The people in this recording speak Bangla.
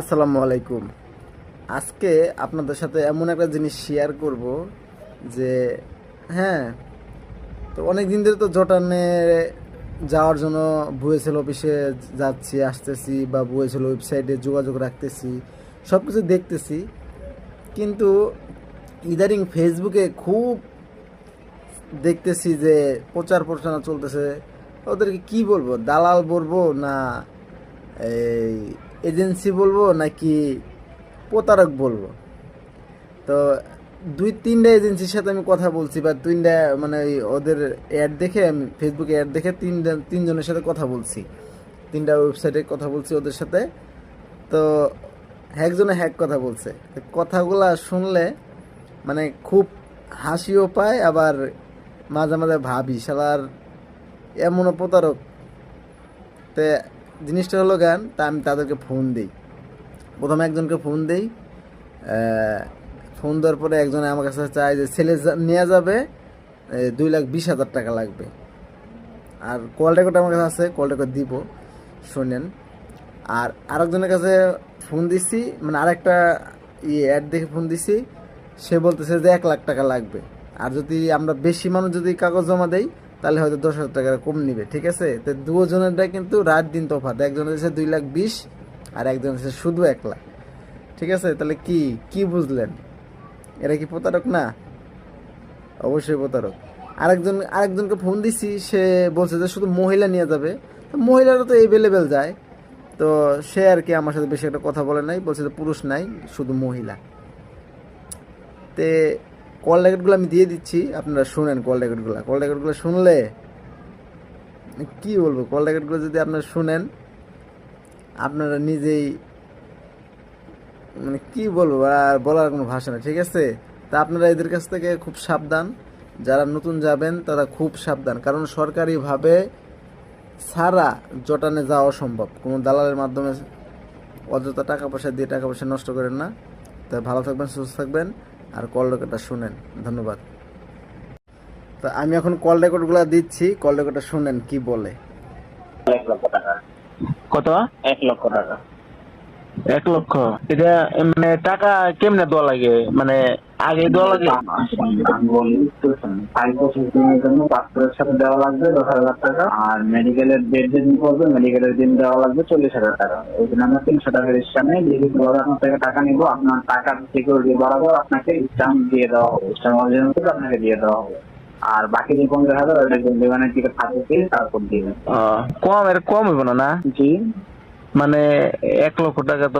আসসালামু আলাইকুম। আজকে আপনাদের সাথে এমন একটা জিনিস শেয়ার করব যে হ্যাঁ তো অনেক দিন ধরে তো জটানে যাওয়ার জন্য বুয়েছেল অফিসে যাচ্ছি, আসতেছি বা বুয়েছেল ওয়েবসাইটে যোগাযোগ রাখতেছি সব কিছু দেখতেছি। কিন্তু ইদারিং ফেসবুকে খুব দেখতেছি যে প্রচার প্রচারণা চলতেছে। ওদেরকে কি বলব, দালাল বলব না, এই এজেন্সি বলব নাকি প্রতারক বলব? তো দুই তিনটা এজেন্সির সাথে আমি কথা বলছি বা তিনটা মানে ওই ওদের অ্যাড দেখে আমি ফেসবুকে অ্যাড দেখে তিনটা, তিনজনের সাথে কথা বলছি। তিনটা ওয়েবসাইটে কথা বলছি ওদের সাথে। তো একজনে হ্যাক কথা বলছে। কথাগুলা শুনলে মানে খুব হাসিও পায়, আবার মাঝে মাঝে ভাবি, শালার এমনও প্রতারক। তে জিনিসটা হলো গান, তা আমি তাদেরকে ফোন দিই। প্রথমে একজনকে ফোন দিই ফোন দেওয়ার পরে একজনে আমার কাছে চায় যে, ছেলে নেওয়া যাবে দুই লাখ বিশ হাজার টাকা লাগবে। আর কল রেকর্ড আমার কাছে আছে কল রেকর্ড দিব, শোনেন। আর আরেকজনের কাছে ফোন দিছি মানে আরেকটা ইয়ে অ্যাড দেখে ফোন দিছি, সে বলতেছে যে, এক লাখ টাকা লাগবে। আর যদি আমরা বেশি মানুষ যদি কাগজ জমা দেই তাহলে হয়তো দশ হাজার টাকা কম নিবে, ঠিক আছে? তো দুজনেরটা কিন্তু রাত দিন তফাৎ। একজনের হচ্ছে দুই লাখ বিশ, আর একজন হচ্ছে শুধু এক লাখ। ঠিক আছে? তাহলে কি কি বুঝলেন? এরা কি প্রতারক না? অবশ্যই প্রতারক। আরেকজন, আরেকজনকে ফোন দিছি, সে বলছে যে শুধু মহিলা নিয়ে যাবে। তো মহিলারা তো এভেলেবেল যায়। তো সে আর কি আমার সাথে বেশি একটা কথা বলে নাই, বলছে যে পুরুষ নাই, শুধু মহিলা। তে কল রেকর্ডগুলো আমি দিয়ে দিচ্ছি, আপনারা শুনেন কল রেকর্ডগুলো কল রেকর্ডগুলো শুনলে, কি বলব কল রেকর্ডগুলো যদি আপনারা শুনেন, আপনারা নিজেই মানে কি বলব, আর বলার কোনো ভাষা নেই ঠিক আছে? তা আপনারা এদের কাছ থেকে খুব সাবধান, যারা নতুন যাবেন, তারা খুব সাবধান। কারণ সরকারিভাবে ছাড়া জটানে যাওয়া সম্ভব কোনো দালালের মাধ্যমে অযথা টাকা পয়সা দিয়ে টাকা পয়সা নষ্ট করেন না। তাই ভালো থাকবেন, সুস্থ থাকবেন। আর কল রেকর্ডটা শুনেন ধন্যবাদ। তো আমি এখন কল রেকর্ডগুলো দিচ্ছি কল রেকর্ডটা শুনেন কি বলে। এক লক্ষ টাকা। কত? এক লক্ষ টাকা। এক লক্ষ। এটা মানে টাকা কেমনে দেওয়া লাগে? মানে আগে দেওয়া লাগে? আমি বলি একটু শুনুন। ফাইভ বছর দিনের জন্য পাসপোর্টের সাথে দেওয়া লাগবে দশ হাজার টাকা আর মেডিকেলের ডেট যেদিন পড়বে মেডিকেলের দিন দেওয়া লাগবে চল্লিশ হাজার টাকা। ওই দিন আমরা তিনশো টাকা রেজিস্ট্রামে লিখিত ভাবে আপনার থেকে টাকা নিবো আপনার টাকার সিকিউরিটি বরাবর আপনাকে স্ট্যাম্প দিয়ে দেওয়া হবে। অরিজিনাল আপনাকে দিয়ে দেওয়া হবে। আর বাকি যে পঞ্চাশ হাজার ওটা থাকে তারপর দিবেন কম এর কম হইব না না? জি। মানে এক লক্ষ টাকা তো